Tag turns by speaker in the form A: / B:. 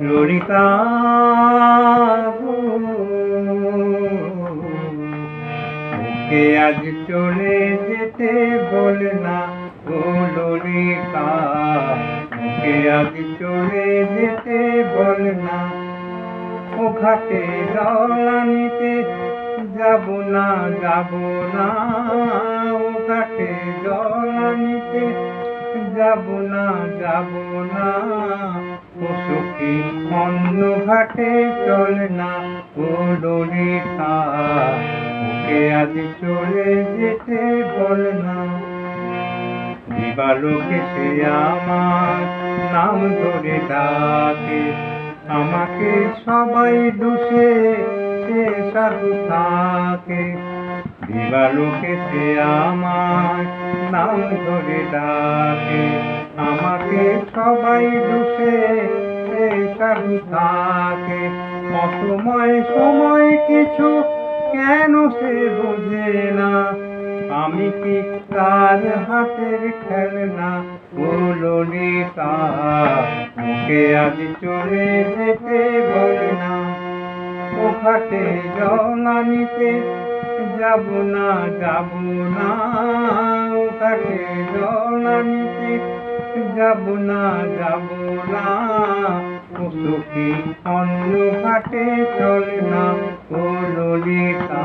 A: ললিতা ওকে আজ চলে যেতে বল না ও ললিতা ওকে আজ চলে যেতে বল না। ও ঘাটে জলানিতে যাব না যাব না। ও ঘাটে জলানিতে যাব না যাব না। অন্য ঘাটে চল না ও ললিতা ওকে আজ চলে যেতে বল না। দিবালোকে সে আমার নাম ধরে ডাকে। আমাকে সবাই দোষে, সে সাধু থাকে। দিবালোকে সে আমার নাম ধরে ডাকে। আমাকে সবাই দোষে সাধু থাকে অসময় সময় কিছু কেন সে বোঝে না। আমি কি তার হাতের খেলনা ও ললিতা ওকে আজ চলে যেতে বলে না। ও ঘাটে জলানিতে যাব না যাব না। ও ঘাটে জলানিতে যাব না যাব না। সখী অন্য ঘাটে চলে না ও ললিতা